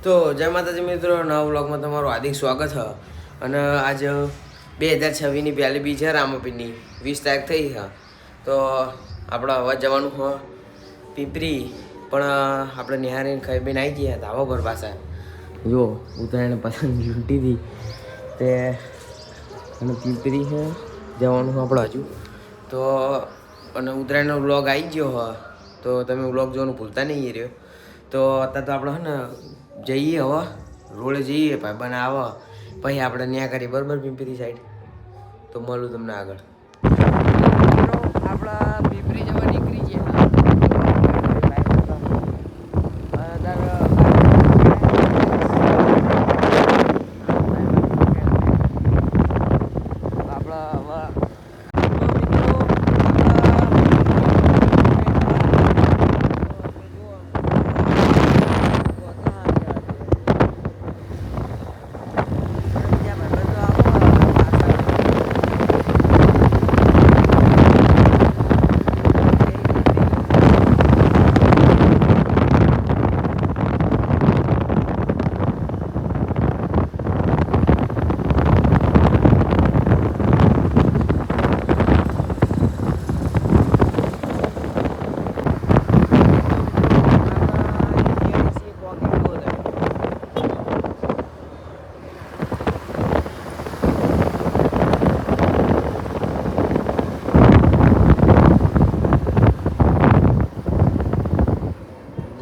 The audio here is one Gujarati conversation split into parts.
તો જય માતાજી મિત્રો, નવા બ્લોગમાં તમારું હાર્દિક સ્વાગત છે. અને આજ બે હજાર છવ્વીસની પહેલી બી છે રામાપીરની, વીસ તારીખ થઈ છે. તો આપણે હવે જવાનું હ પીપરી, પણ આપણે નિહારીને ખાઈ બેન આવી ગયા ધાબા પર પાછા. જો ઉત્તરાયણ પસંદ લૂંટી હતી. તે અને પીપરી છે, જવાનું આપણે હજુ. તો અને ઉત્તરાયણનો વ્લોગ આવી ગયો હ તો તમે વ્લોગ જોવાનું ભૂલતા નહીં રહ્યો. તો અત્યારે તો આપણે હે ને જઈએ હવે રોડે જઈએ ભાઈ બને આવો. પછી આપણે ન્યા કરીએ બરાબર પીપરી સાઈડ તો મળું તમને આગળ.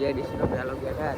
di jadi sino dialog ada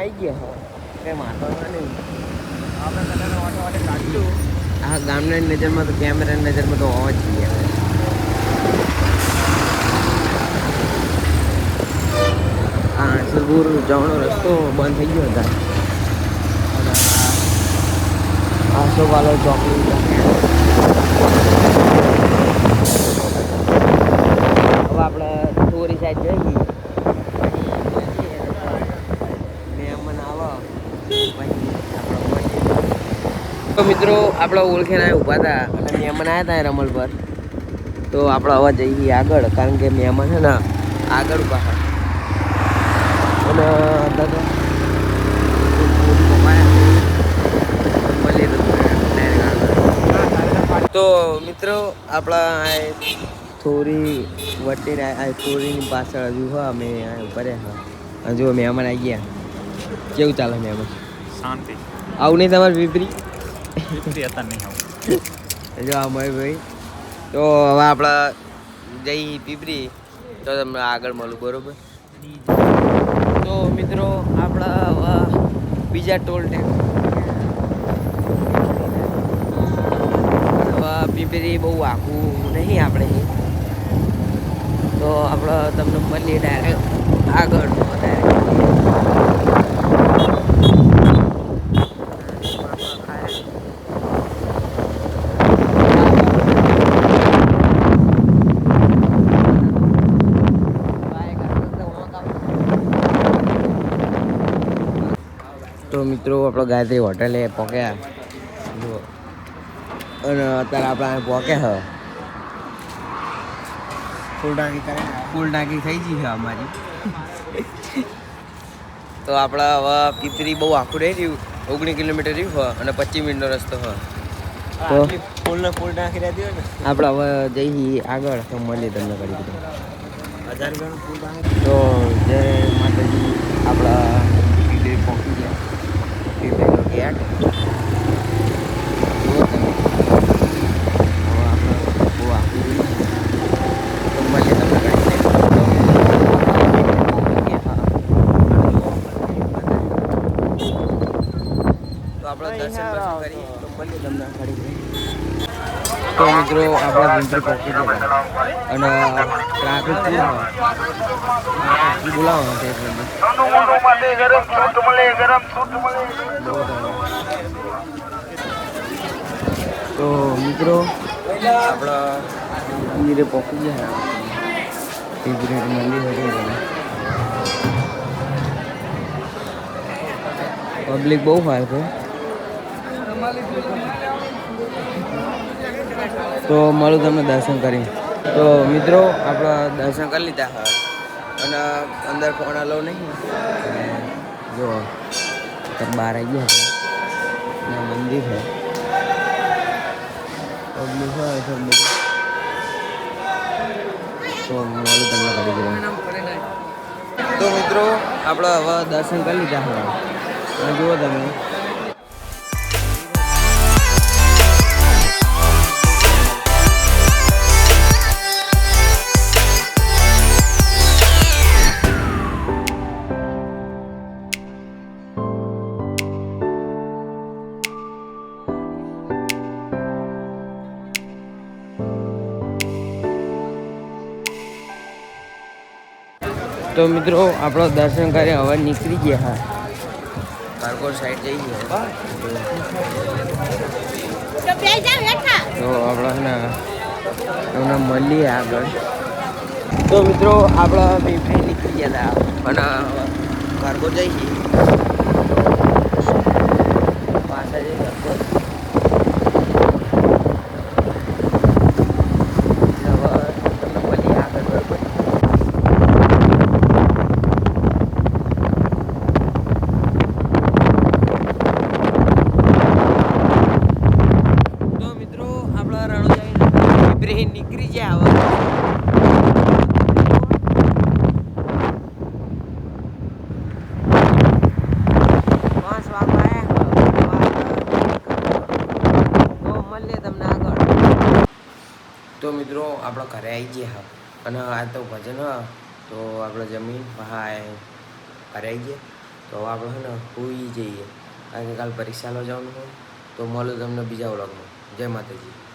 આવી ગયા કઈ વાંધો નહીં. આપણે કાઢ્યું આ ગામના નજરમાં તો કેમેરાની નજરમાં તો હોવા જ જોઈએ. આ હાંસલપુર જવાનો રસ્તો બંધ થઈ ગયો હતા. આસોપાલો ચોકડી હવે આપણે થોરી સાઈડ જઈએ મહેમાન આવે પછી આપણે મળીએ. તો મિત્રો આપણા ઓળખેના ઊભા હતા અને મહેમાન આવ્યા હતા રમલ પર તો આપણે હવે જઈએ આગળ કારણ કે મહેમાન છે ને આગળ ઊભા હતા. અને તો મિત્રો આપણા થોરી વટી આ થોરીની પાછળ હજુ હા અમે ઉપર હા હજુ મહેમાન આવી ગયા. કેવું ચાલે મહેમાન? શાંતિ. આવું નહીં તમારે પીપરી જો આ મયુરભાઈ તો હવે આપણે જઈ પીપરી, તો તમને આગળ મળું, બરોબર? તો મિત્રો, આપણા બીજા ટોલ ટેક પીપરી બહુ આખું નહીં આપણે. તો આપણે તમને મળીએ ડાયરેક્ટ આગળ. તો મિત્રો આપણે ગાયત્રી હોટેલે પહોંચ્યા. જુઓ. અને અત્યારે આપણે પહોંચ્યા હ ફૂલ ટાંકી કરે. ફૂલ ટાંકી થઈ ગઈ છે અમારી. તો આપણે હવે પીપરી બહુ આખું રહી રહ્યું ઓગણીસ કિલોમીટર રહ્યું હોય અને પચીસ મિનિટનો રસ્તો હોય તો? ફૂલ ને ફૂલ ટાંકી રહેતી હોય ને. આપણે હવે જઈએ આગળ. તો મળીએ તમને કરી દીધું તો જય માતાજી. આપણા પીપરી પહોંચી ગયા પીપરીનો ગેટ જુઓ તમે. હવે આપણે બહુ આખું રહ્યું છે. તો મળીએ તમને કરી દઈએ. તો, હા. આપણે દર્શન તો. તો મળીએ તમને ફરી તો મિત્રો આપણા વિન્ટર પહોંચી ગયા. અને ટ્રાફિક બોલાવો તે મિત્રો આપણા મંદિરે પહોંચી ગયા. ફેવરેટ મંદિર હતું પબ્લિક બહુ હોય છે. તો મળું તમને દર્શન કરી. તો મિત્રો, આપણા દર્શન કરી લીધા. અને અંદર ફોણા લો નહીં. જો બહાર આવી ગયા મંદિર છે. પબ્લિક તો મળું તમને કરી દઉં તો મિત્રો, આપણે હવે દર્શન કરી લીધા હા અને જુઓ તમે. તો મિત્રો આપણો દર્શન કરી હવે નીકળી ગયા હા. કારકોર સાઈડ જઈ ગયા. તો બે તો આપણે ને એમને મળીએ આગળ. તો મિત્રો આપણા બે નીકળી ગયા હતા. અને કારકોર જઈ છીએ પાછા જઈ કારકોર હવે તમને મળીએ આગળ બરાબર તો મિત્રો આપણા રણોજાઈ વાગવા તો મિત્રો, આપણે ઘરે આવી ગયા અને આ તો ભજન તો આપણે જમીન હા ઘરે આવી ગયા. તો આપણે છે ને હોઈ જઈએ. કારણ કે કાલ પરીક્ષા લો જવાનું હોય. તો મળું તમને બીજા વ્લોગમાં. જય માતાજી.